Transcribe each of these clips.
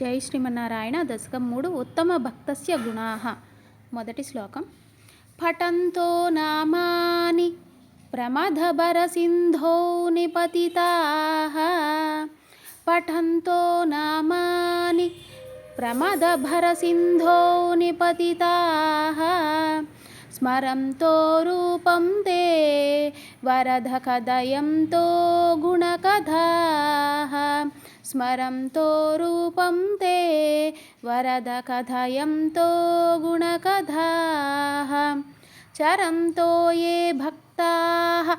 జై శ్రీమన్నారాయణ దశకం మూడు ఉత్తమ భక్తస్య గుణాః. మొదటి శ్లోకం. పఠంతో నామాని ప్రమథబరసింధో నిపతితా పఠంతో నామాని ప్రమదభరసింధో నిపతితా స్మరంతో రూపం తే వరదకదయంతో గుణకథాः స్మరంతో రూపం తే వరదకథయంతో గుణకథాः చరంతో ఏ భక్తాः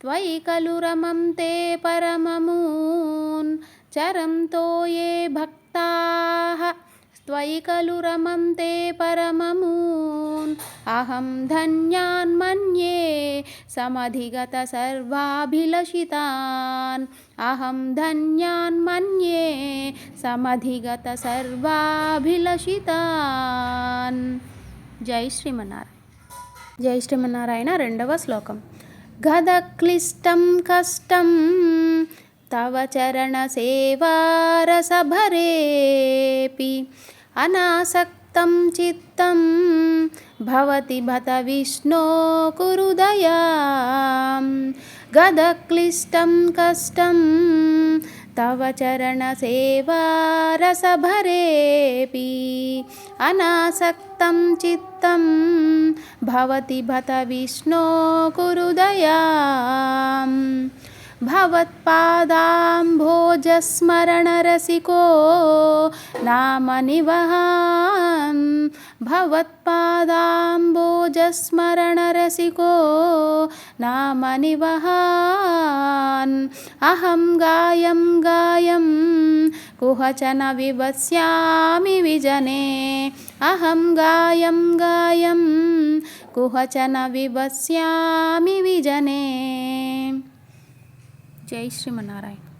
त्वयि खलु रमन्ते परममून् चरन्तो ये भक्ताः त्वयि खलु रमन्ते परममून् अहं धन्यान् मन्ये समधिगत सर्वाभिलषितान् अहं धन्यान् मन्ये समधिगत सर्वाभिलषितान् జై శ్రీమన్నారాయణ జై శ్రీమన్నారాయణ రెండవ శ్లోకం గదక్లిష్టం కష్టం తవ చరణసేవారసభరేపి అనాసక్తం చిత్తం भवति भत विष्णो कुरुदया गदक्लिष्टं कष्टं, तव चरणसेवा रसभरेऽपि। अनासक्तं चित्तं, भवति भत विष्णो कुरु भवत्पादाम्भोजस्मरणरसिको नाम निवहाम्। నామ నివహాన్ అహం గాయం గాయం కుహచన వివస్యామి విజనే అహం గాయం గాయం కుహచన వివస్యామి విజనే జై శ్రీమన్నారాయణ